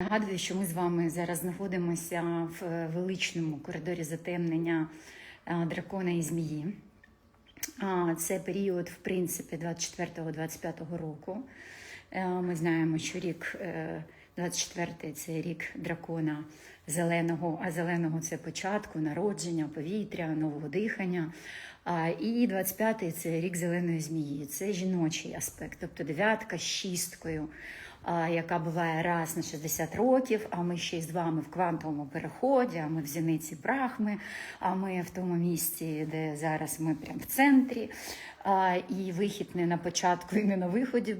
Нагадую, що ми з вами зараз знаходимося в е, величному коридорі затемнення е, дракона і змії. Це період, в принципі, 24-25 року. Е, Ми знаємо, що рік е, 24-й це рік дракона зеленого, а зеленого це початку, народження, повітря, нового дихання. І 25-й це рік зеленої змії. Це жіночий аспект, тобто дев'ятка з шісткою яка буває раз на 60 років, а ми ще й з вами в квантовому переході, а ми в зіниці брахми, а ми в тому місці, де зараз ми прямо в центрі. І вихід не на початку і не на виході,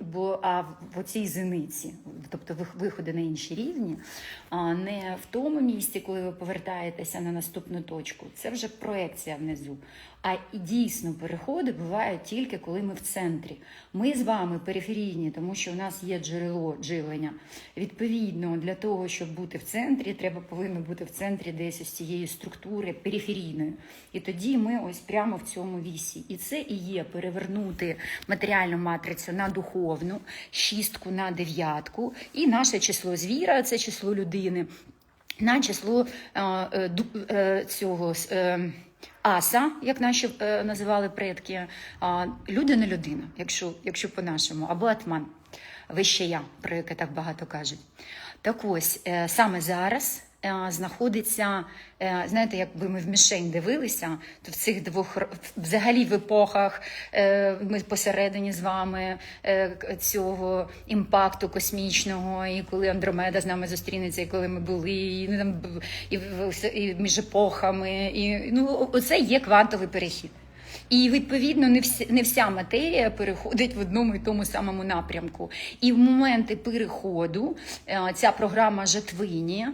бо, а в оцій зіниці, тобто виходи на інші рівні, а не в тому місці, коли ви повертаєтеся на наступну точку. Це вже проекція внизу. А і дійсно переходи бувають тільки коли ми в центрі. Ми з вами периферійні, тому що у нас є джерело живлення. Відповідно, для того, щоб бути в центрі, треба повинно бути в центрі десь ось цієї структури периферійної. І тоді ми ось прямо в цьому вісі. І це і є перевернути матеріальну матрицю на духовну, шістку на дев'ятку, і наше число звіра це число людини. На число е, е, е, цього аса, як наші називали предки, а, людина людина, якщо, якщо по-нашому, або атман, вище я, про яке так багато кажуть. Так ось саме зараз. Е, Знаходиться, е, знаєте, якби ми в мішень дивилися, то в цих двох взагалі в епохах е, ми посередині з вами цього імпакту космічного, і коли Андромеда з нами зустрінеться, і коли ми були, і, ну, там, і, і між епохами, і ну оце є квантовий перехід. І відповідно не вся, не вся матерія переходить в одному і тому самому напрямку. І в моменти переходу е, ця програма Жатвині, е,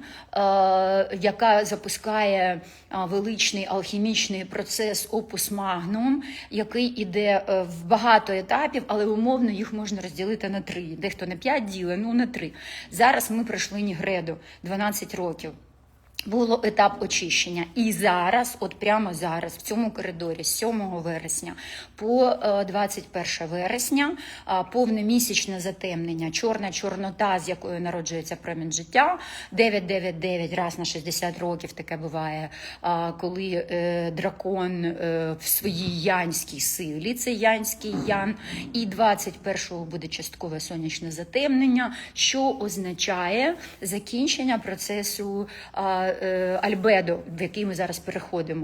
яка запускає е, величний алхімічний процес опус магнум, який іде в багато етапів, але умовно їх можна розділити на три. Дехто на п'ять ділить, ну на три. Зараз ми пройшли Нігреду 12 років. Було етап очищення, і зараз, от прямо зараз, в цьому коридорі, з 7 вересня по е, 21 вересня, а, повномісячне затемнення, чорна чорнота, з якою народжується промінь життя, 999 раз на 60 років таке буває, коли е, дракон е, в своїй янській силі, це янський ян, і 21-го буде часткове сонячне затемнення, що означає закінчення процесу е, альбедо, в який ми зараз переходимо.